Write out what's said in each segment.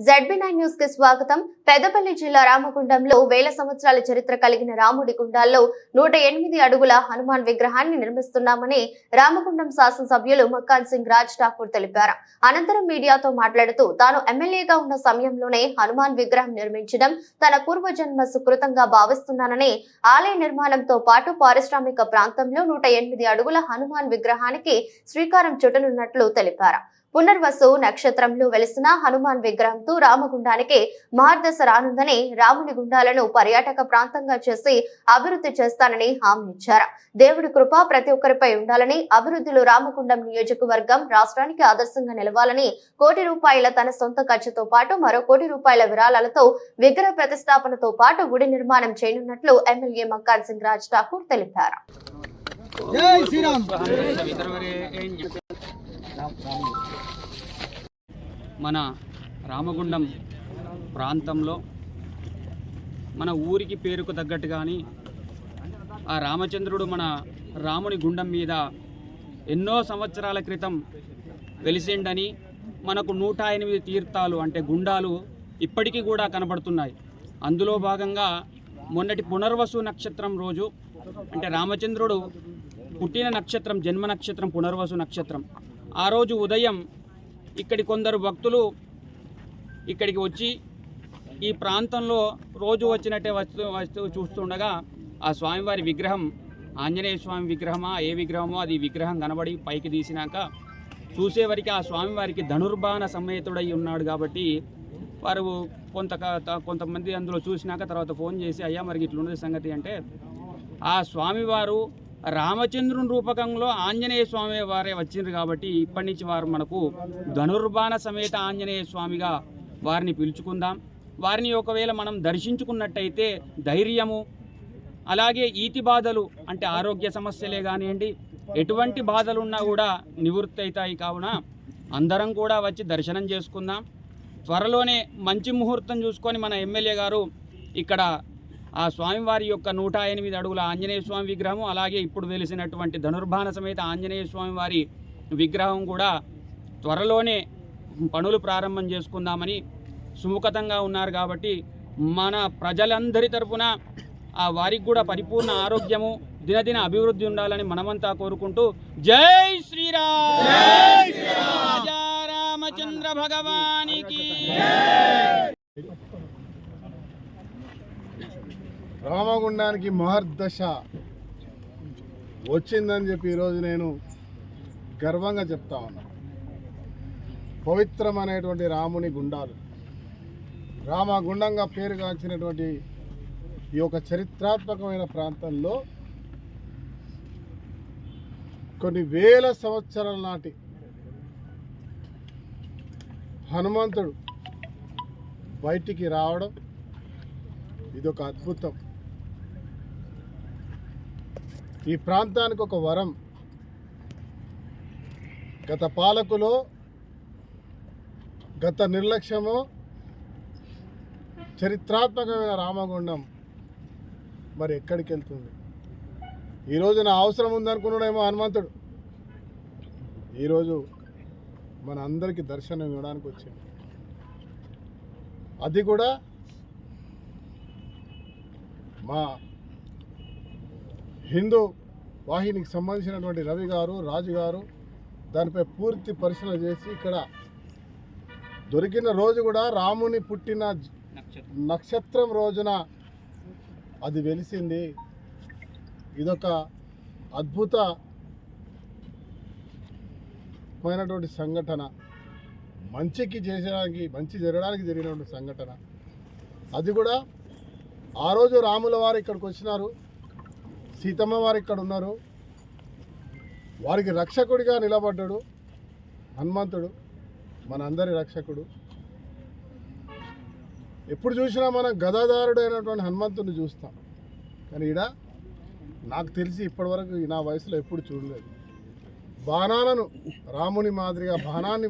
ZB nine న్యూస్కి స్వాగతం. పెద్దపల్లి జిల్లా రామగుండంలో వేల సంవత్సరాల చరిత్ర కలిగిన రాముడి గుండాల్లో నూట ఎనిమిది అడుగుల హనుమాన్ విగ్రహాన్ని నిర్మిస్తున్నామని రామగుండం శాసనసభ్యులు మక్కాన్ సింగ్ రాజ్ ఠాకూర్ తెలిపారు. అనంతరం మీడియాతో మాట్లాడుతూ తాను ఎమ్మెల్యేగా ఉన్న సమయంలోనే హనుమాన్ విగ్రహం నిర్మించడం తన పూర్వజన్మ సుకృతంగా భావిస్తున్నానని ఆలయ నిర్మాణంతో పాటు పారిశ్రామిక ప్రాంతంలో నూట ఎనిమిది అడుగుల హనుమాన్ విగ్రహానికి శ్రీకారం చుట్టనున్నట్లు తెలిపారు. పునర్వసు నక్షత్రంలో వెలిసిన హనుమాన్ విగ్రహంతో రామగుండానికి మార్దశ రానుందని రాముని గుండాలను పర్యాటక ప్రాంతంగా చేసి అభివృద్ధి చేస్తానని హామీ ఇచ్చారు. దేవుడి కృప ప్రతి ఒక్కరిపై ఉండాలని అభివృద్ధిలో రామగుండం నియోజకవర్గం రాష్ట్రానికి ఆదర్శంగా నిలవాలని కోటి రూపాయల తన సొంత ఖర్చుతో పాటు మరో కోటి రూపాయల విరాళాలతో విగ్రహ ప్రతిష్టాపనతో పాటు గుడి నిర్మాణం చేయనున్నట్లు ఎమ్మెల్యే మక్కాన్ సింగ్ రాజ్ ఠాకూర్ తెలిపారు. జై శ్రీరామ్! మన రామగుండం ప్రాంతంలో మన ఊరికి పేరుకు తగ్గట్టు కానీ ఆ రామచంద్రుడు మన రాముని గుండం మీద ఎన్నో సంవత్సరాల క్రితం వెలిసిండని మనకు నూట ఎనిమిది తీర్థాలు అంటే గుండాలు ఇప్పటికీ కూడా కనబడుతున్నాయి. అందులో భాగంగా మొన్నటి పునర్వసు నక్షత్రం రోజు అంటే రామచంద్రుడు పుట్టిన నక్షత్రం జన్మ నక్షత్రం పునర్వసు నక్షత్రం. ఆ రోజు ఉదయం ఇక్కడి కొందరు భక్తులు ఇక్కడికి వచ్చి ఈ ప్రాంతంలో రోజు వచ్చినట్టే వస్తూ వస్తూ చూస్తుండగా ఆ స్వామివారి విగ్రహం ఆంజనేయ స్వామి విగ్రహమా ఏ విగ్రహమో అది విగ్రహం కనబడి పైకి తీసినాక చూసేవరికి ఆ స్వామివారికి ధనుర్బాణ సమేతుడై ఉన్నాడు కాబట్టి వారు కొంత కొంతమంది అందులో చూసినాక తర్వాత ఫోన్ చేసి అయ్యా మరి ఇట్లున్నది సంగతి అంటే ఆ స్వామివారు రామచంద్రుని రూపకంలో ఆంజనేయ స్వామి వారే వచ్చిండ్రు కాబట్టి ఇప్పటి నుంచి వారు మనకు ధనుర్బాణ సమేత ఆంజనేయ స్వామిగా వారిని పిలుచుకుందాం. వారిని ఒకవేళ మనం దర్శించుకున్నట్టయితే ధైర్యము అలాగే ఈతి బాధలు అంటే ఆరోగ్య సమస్యలే కానివ్వండి ఎటువంటి బాధలు ఉన్నా కూడా నివృత్తి అవుతాయి కావున అందరం కూడా వచ్చి దర్శనం చేసుకుందాం. త్వరలోనే మంచి ముహూర్తం చూసుకొని మన ఎమ్మెల్యే గారు ఇక్కడ ఆ స్వామివారి యొక్క నూట ఎనిమిది అడుగుల ఆంజనేయ స్వామి విగ్రహం అలాగే ఇప్పుడు వెలిసినటువంటి ధనుర్బాణ సమేత ఆంజనేయ స్వామి వారి విగ్రహం కూడా త్వరలోనే పనులు ప్రారంభం చేసుకుందామని సుముఖతంగా ఉన్నారు కాబట్టి మన ప్రజలందరి తరపున ఆ వారికి కూడా పరిపూర్ణ ఆరోగ్యము దినదిన అభివృద్ధి ఉండాలని మనమంతా కోరుకుంటూ జై శ్రీరామ్! రామచంద్ర భగవానికి! రామగుండానికి మహర్దశ. వచ్చిందని చెప్పి ఈరోజు నేను గర్వంగా చెప్తా ఉన్నా. పవిత్రమైనటువంటి రాముని గుండాలు. రామగుండంగా పేరుగాంచినటువంటి ఈ యొక్క చరిత్రాత్మకమైన ప్రాంతంలో కొన్ని వేల సంవత్సరాల నాటి హనుమంతుడు బయటికి రావడం ఇదొక అద్భుతం. ఈ ప్రాంతానికి ఒక వరం. గత పాలకులో గత నిర్లక్ష్యము చరిత్రాత్మకమైన రామగుండం మరి ఎక్కడికి వెళ్తుంది? ఈరోజు నా అవసరం ఉందనుకున్నాడేమో హనుమంతుడు. ఈరోజు మన అందరికీ దర్శనం ఇవ్వడానికి వచ్చింది అది కూడా మా హిందూ వాహినికి సంబంధించినటువంటి రవి గారు రాజు గారు దానిపై పూర్తి పరిశీలన చేసి ఇక్కడ దొరికిన రోజు కూడా రాముని పుట్టిన నక్షత్రం. రోజున అది వెలిసింది. ఇదొక అద్భుత మైనటువంటి సంఘటన. మంచికి చేసడానికి మంచి జరగడానికి జరిగినటువంటి సంఘటన. అది కూడా ఆ రోజు రాముల వారు ఇక్కడికి వచ్చినారు. సీతమ్మ వారు ఇక్కడ ఉన్నారు. వారికి రక్షకుడిగా నిలబడ్డాడు. హనుమంతుడు మనందరి రక్షకుడు. ఎప్పుడు చూసినా మనం గదాదారుడైనటువంటి హనుమంతుని చూస్తాం. కానీ ఈడ నాకు తెలిసి ఇప్పటివరకు నా వయసులో ఎప్పుడు చూడలేదు. బాణాలను రాముని మాదిరిగా బాణాన్ని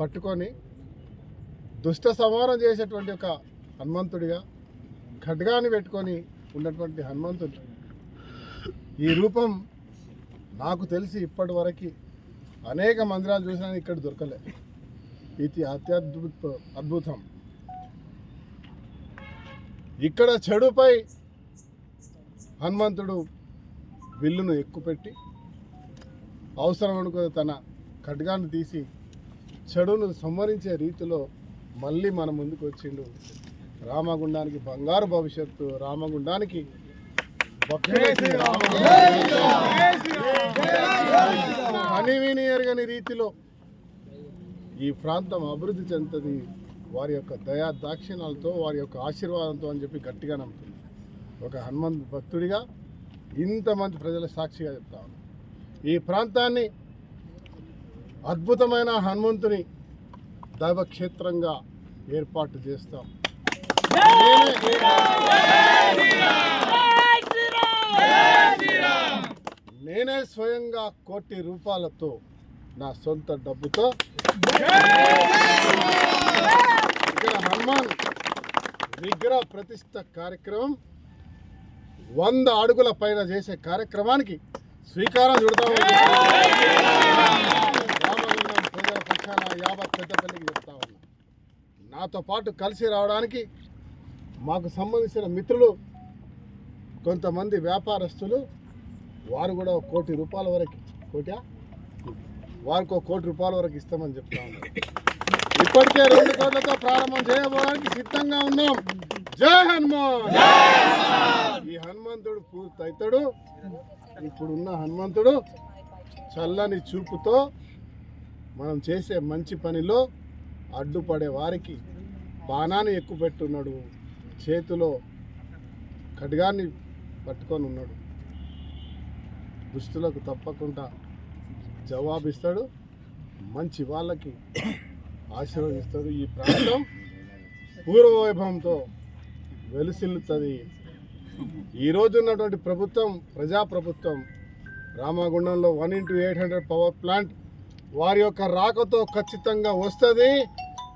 పట్టుకొని దుష్ట సంహారం చేసేటువంటి ఒక హనుమంతుడిగా ఖడ్గాన్ని పెట్టుకొని ఉన్నటువంటి హనుమంతుడు. ఈ రూపం నాకు తెలిసి ఇప్పటి వరకు అనేక మందిరాలు చూసినా ఇక్కడ దొరకలే. ఇది అత్యద్భుత అద్భుతం. ఇక్కడ చెడుపై హనుమంతుడు విల్లును ఎక్కుపెట్టి అవసరం అనుకుని తన ఖడ్గాన్ని తీసి చెడును సంహరించే రీతిలో మళ్ళీ మన ముందుకు వచ్చిండు. రామగుండానికి బంగారు భవిష్యత్తు రామగుండానికి కనివిని ఎరగని రీతిలో ఈ ప్రాంతం అభివృద్ధి చెందుతుంది. వారి యొక్క దయా దాక్షిణాలతో వారి యొక్క ఆశీర్వాదంతో అని చెప్పి గట్టిగా నమ్ముతుంది. ఒక హనుమంత్ భక్తుడిగా ఇంతమంది ప్రజల సాక్షిగా చెప్తా ఈ ప్రాంతాన్ని అద్భుతమైన హనుమంతుని దైవక్షేత్రంగా ఏర్పాటు చేస్తాం. నేనే స్వయంగా కోటి రూపాయలతో నా సొంత డబ్బుతో ఇక్కడ హనుమాన్ విగ్రహ ప్రతిష్ట కార్యక్రమం వంద అడుగుల పైన చేసే కార్యక్రమానికి శ్రీకారం చుడతాము యాభై పెద్దపల్లికి చెప్తా ఉన్నా. నాతో పాటు కలిసి రావడానికి మాకు సంబంధించిన మిత్రులు కొంతమంది వ్యాపారస్తులు వారు కూడా కోటి రూపాయల వరకు కోటా వారికి ఒక కోటి రూపాయల వరకు ఇస్తామని చెప్తా ఇప్పటికే రెండు కోట్లతో ప్రారంభం చేయబోవడానికి సిద్ధంగా ఉన్నాం. జై హనుమాన్! ఈ హనుమంతుడు పూర్తయితాడు. ఇప్పుడున్న హనుమంతుడు చల్లని చూపుతో మనం చేసే మంచి పనిలో అడ్డుపడే వారికి బాణాన్ని ఎక్కువ పెట్టున్నాడు చేతిలో ఖడ్గాన్ని పట్టుకొని ఉన్నాడు. దుస్తులకు తప్పకుండా జవాబిస్తాడు. మంచి వాళ్ళకి ఆశీర్వదిస్తాడు. ఈ ప్రాంతం పూర్వ వైభవంతో వెలుసిల్లుతుంది. ఈ ఉన్నటువంటి ప్రభుత్వం ప్రజాప్రభుత్వం రామగుండంలో one into eight hundred power plant వారి యొక్క రాకతో ఖచ్చితంగా వస్తుంది.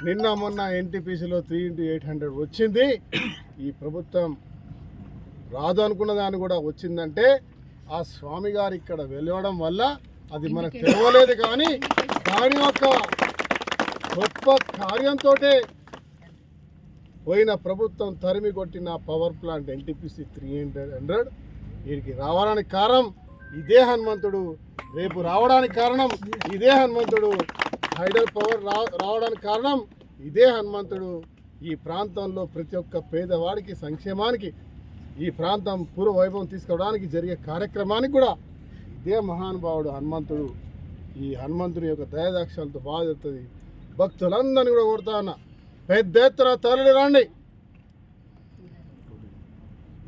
నిన్న మొన్న ఎన్టీపీసీలో త్రీ ఇంటూ ఎయిట్ హండ్రెడ్ వచ్చింది. ఈ ప్రభుత్వం రాదు అనుకున్న దాన్ని కూడా వచ్చిందంటే ఆ స్వామి గారు ఇక్కడ వెళ్ళడం వల్ల అది మనకు తెలవలేదు కానీ దాని యొక్క గొప్ప కార్యంతో పోయిన ప్రభుత్వం తరిమి కొట్టిన power plant NTPC three hundred hundred. వీడికి రావడానికి కారణం ఇదే హనుమంతుడు. రేపు రావడానికి కారణం ఇదే హనుమంతుడు. హైడల్ పవర్ రా రావడానికి కారణం ఇదే హనుమంతుడు. ఈ ప్రాంతంలో ప్రతి ఒక్క పేదవాడికి సంక్షేమానికి ఈ ప్రాంతం పూర్వ వైభవం తీసుకోవడానికి జరిగే కార్యక్రమానికి కూడా ఇదే మహానుభావుడు హనుమంతుడు. ఈ హనుమంతుని యొక్క దయదాక్షాలతో బాగా జరుగుతుంది. భక్తులందరినీ కూడా కోరుతా ఉన్నా పెద్ద ఎత్తున తరలి రండి.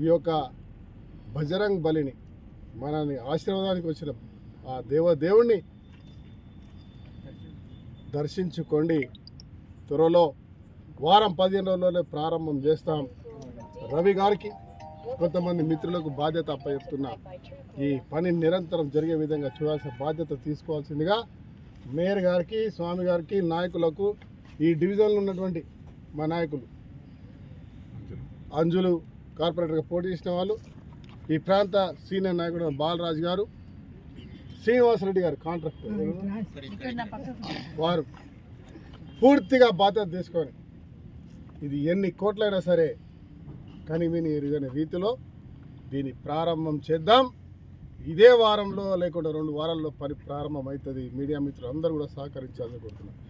ఈ యొక్క బజరంగ్ బలిని మనని ఆశీర్వాదానికి వచ్చిన ఆ దేవదేవుణ్ణి దర్శించుకోండి. త్వరలో వారం పదిహేను రోజుల్లోనే ప్రారంభం చేస్తాం. రవి గారికి కొంతమంది మిత్రులకు బాధ్యత అప్పచెప్తున్నా. ఈ పని నిరంతరం జరిగే విధంగా చూడాల్సిన బాధ్యత తీసుకోవాల్సిందిగా మేయర్ గారికి స్వామి గారికి నాయకులకు ఈ డివిజన్లో ఉన్నటువంటి మా నాయకులు అంజులు కార్పొరేటర్గా పోటీ చేసిన వాళ్ళు ఈ ప్రాంత సీనియర్ నాయకుడు బాలరాజు గారు శ్రీనివాసరెడ్డి గారు కాంట్రాక్టర్ వారు పూర్తిగా బాధ్యత తీసుకొని ఇది ఎన్ని కోట్లైనా సరే కనివిని ఎరుగని రీతిలో దీన్ని ప్రారంభం చేద్దాం. ఇదే వారంలో లేకుండా రెండు వారాల్లో పని ప్రారంభం అవుతుంది. మీడియా మిత్రులు అందరూ కూడా సహకరించాలని కోరుతున్నాను